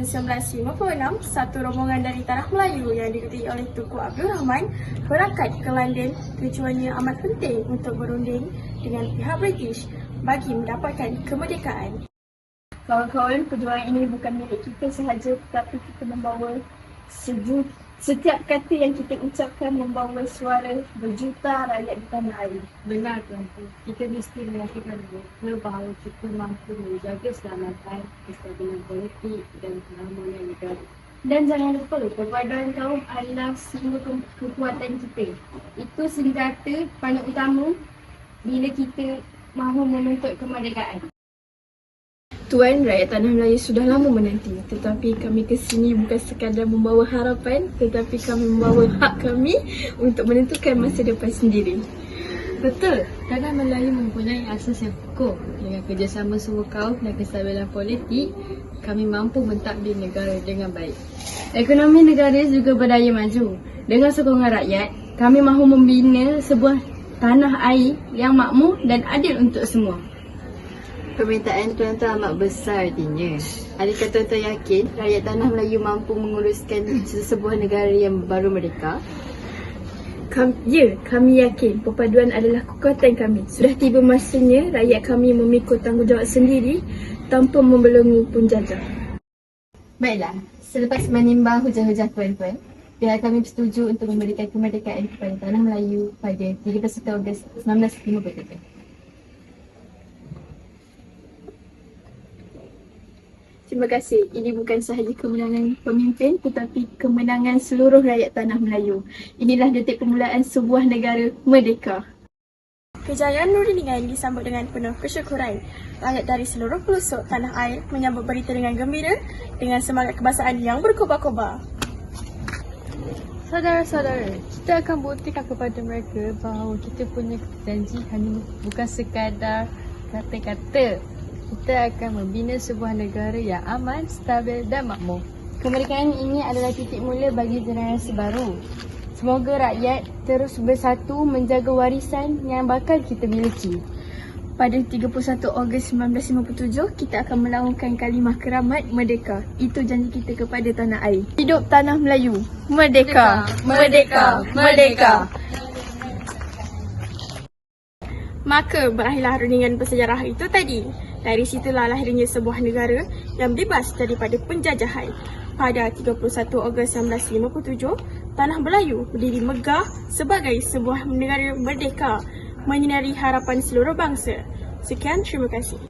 1956, satu rombongan dari Tanah Melayu yang diketuai oleh Tunku Abdul Rahman berangkat ke London tujuannya amat penting untuk berunding dengan pihak British bagi mendapatkan kemerdekaan. Kawan-kawan, perjuangan ini bukan milik kita sahaja tetapi kita membawa seju, setiap kata yang kita ucapkan membawa suara berjuta rakyat di tanah air. Benar tuanku, kita mesti melakukan betul bahawa kita mampu menjaga keselamatan, kestabilan politik dan keamanan negara. Dan jangan lupa, perpaduan kaum adalah semua ke- kekuatan kita. Itu senjata paling utama bila kita mahu menuntut kemerdekaan. Tuan, rakyat Tanah Melayu sudah lama menanti tetapi kami ke sini bukan sekadar membawa harapan tetapi kami membawa hak kami untuk menentukan masa depan sendiri. Betul, Tanah Melayu mempunyai asas yang kukuh. Dengan kerjasama semua kaum dan kestabilan politik, kami mampu mentadbir negara dengan baik. Ekonomi negara juga berdaya maju. Dengan sokongan rakyat, kami mahu membina sebuah tanah air yang makmur dan adil untuk semua. Permintaan tuan-tuan amat besar artinya. Adakah tuan-tuan yakin rakyat Tanah Melayu mampu menguruskan sesebuah negara yang baru merdeka? Kami, ya, kami yakin perpaduan adalah kekuatan kami. Sudah tiba masanya rakyat kami memikul tanggungjawab sendiri tanpa membelenggu penjajah. Baiklah, selepas menimbang hujah-hujah tuan-tuan, pihak kami bersetuju untuk memberikan kemerdekaan kepada Tanah Melayu pada 31 Ogos 1957. Terima kasih. Ini bukan sahaja kemenangan pemimpin tetapi kemenangan seluruh rakyat tanah Melayu. Inilah detik permulaan sebuah negara merdeka. Kejayaan Nurlindingan disambut dengan penuh kesyukuran. Rakyat dari seluruh pelosok tanah air menyambut berita dengan gembira dengan semangat kebangsaan yang berkobar-kobar. Saudara-saudara, kita akan buktikan kepada mereka bahawa kita punya janji hanya bukan sekadar kata-kata. Kita akan membina sebuah negara yang aman, stabil dan makmur. Kemerdekaan ini adalah titik mula bagi generasi baru. Semoga rakyat terus bersatu menjaga warisan yang bakal kita miliki. Pada 31 Ogos 1957, kita akan melaungkan kalimah keramat merdeka. Itu janji kita kepada tanah air. Hidup tanah Melayu. Merdeka! Merdeka! Merdeka! Maka berakhirlah rundingan bersejarah itu tadi. Dari situlah lahirnya sebuah negara yang bebas daripada penjajahan. Pada 31 Ogos 1957, Tanah Melayu berdiri megah sebagai sebuah negara merdeka menyinari harapan seluruh bangsa. Sekian, terima kasih.